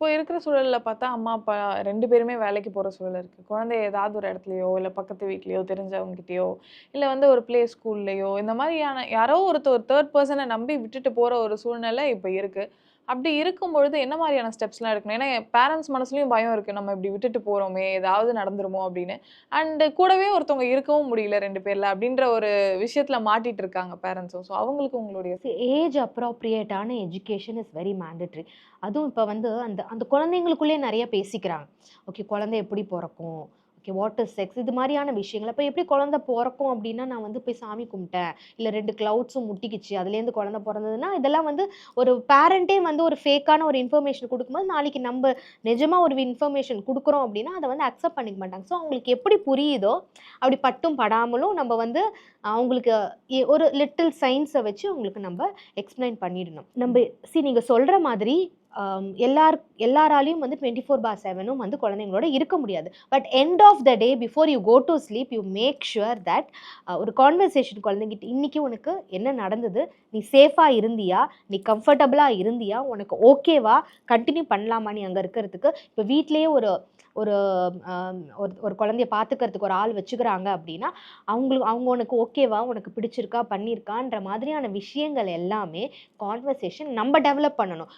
இப்போ இருக்கிற சூழலில் பார்த்தா அம்மா அப்பா ரெண்டு பேருமே வேலைக்கு போகிற சூழல் இருக்குது குழந்தை ஏதாவது ஒரு இடத்துலையோ இல்லை பக்கத்து வீட்லேயோ தெரிஞ்சவங்ககிட்டயோ இல்லை வந்து ஒரு ப்ளே ஸ்கூல்லையோ இந்த மாதிரியான யாரோ ஒருத்தர் ஒரு தேர்ட் பர்சனை நம்பி விட்டுட்டு போகிற ஒரு சூழ்நிலை இப்போ இருக்குது அப்படி இருக்கும் பொழுது என்ன மாதிரியான ஸ்டெப்ஸ்லாம் எடுக்கணும்? ஏன்னா பேரண்ட்ஸ் மனசுலையும் பயம் இருக்குது நம்ம இப்படி விட்டுட்டு போகிறோமே ஏதாவது நடந்துருமோ அப்படின்னு. அண்டு கூடவே ஒருத்தவங்க இருக்கவும் முடியல ரெண்டு பேரில் அப்படின்ற ஒரு விஷயத்தில் மாட்டிகிட்டு இருக்காங்க பேரண்ட்ஸும் ஸோ அவங்களுக்கு உங்களுடைய ஏஜ் அப்ராப்ரியேட்டான எஜுகேஷன் இஸ் வெரி மேண்டட்ரி அதுவும் இப்போ வந்து அந்த அந்த குழந்தைங்களுக்குள்ளே நிறைய பேசிக்கிறாங்க. ஓகே குழந்தை எப்படி பிறக்கும்? ஓகே வாட்டர் செக்ஸ் இது மாதிரியான விஷயங்கள். இப்போ எப்படி குழந்தை பிறக்கும் அப்படின்னா நான் வந்து போய் சாமி கும்பிட்டேன். இல்லை ரெண்டு க்ளவுட்ஸும் முட்டிக்கிச்சு அதுலேருந்து குழந்தை பிறந்ததுன்னா இதெல்லாம் வந்து ஒரு பேரண்ட்டே வந்து ஒரு ஃபேக்கான ஒரு இன்ஃபர்மேஷன் கொடுக்கும்போது நாளைக்கு நம்ம நிஜமாக ஒரு இன்ஃபர்மேஷன் கொடுக்குறோம் அப்படின்னா அதை வந்து அக்செப்ட் பண்ணிக்க மாட்டாங்க. ஸோ அவங்களுக்கு எப்படி புரியுதோ அப்படி பட்டும் படாமலும் நம்ம வந்து அவங்களுக்கு எ- ஒரு லிட்டில் சயின்ஸை வச்சு அவங்களுக்கு நம்ம எக்ஸ்பிளைன் பண்ணிடணும். நம்ம சி நீங்கள் சொல்கிற மாதிரி Um, எல்லார் எல்லாராலையும் வந்து டுவெண்ட்டி ஃபோர் பார் செவனும் வந்து குழந்தைங்களோட இருக்க முடியாது. But end of the day before you go to sleep you make sure that ஒரு கான்வர்சேஷன் குழந்தைங்கிட்ட இன்றைக்கி உனக்கு என்ன நடந்தது? நீ சேஃபாக இருந்தியா? நீ கம்ஃபர்டபுளாக இருந்தியா? உனக்கு ஓகேவா கண்டினியூ பண்ணலாமா நீ அங்கே இருக்கிறதுக்கு? இப்போ வீட்லேயே ஒரு ஒரு um, ஒரு ஒரு குழந்தைய பார்த்துக்கிறதுக்கு ஒரு ஆள் வச்சுக்கிறாங்க அப்படின்னா அவங்களுக்கு அவங்க உனக்கு ஓகேவா உனக்கு பிடிச்சிருக்கா? பண்ணியிருக்கான்ற மாதிரியான விஷயங்கள் எல்லாமே கான்வர்சேஷன் நம்ம டெவலப் பண்ணணும்.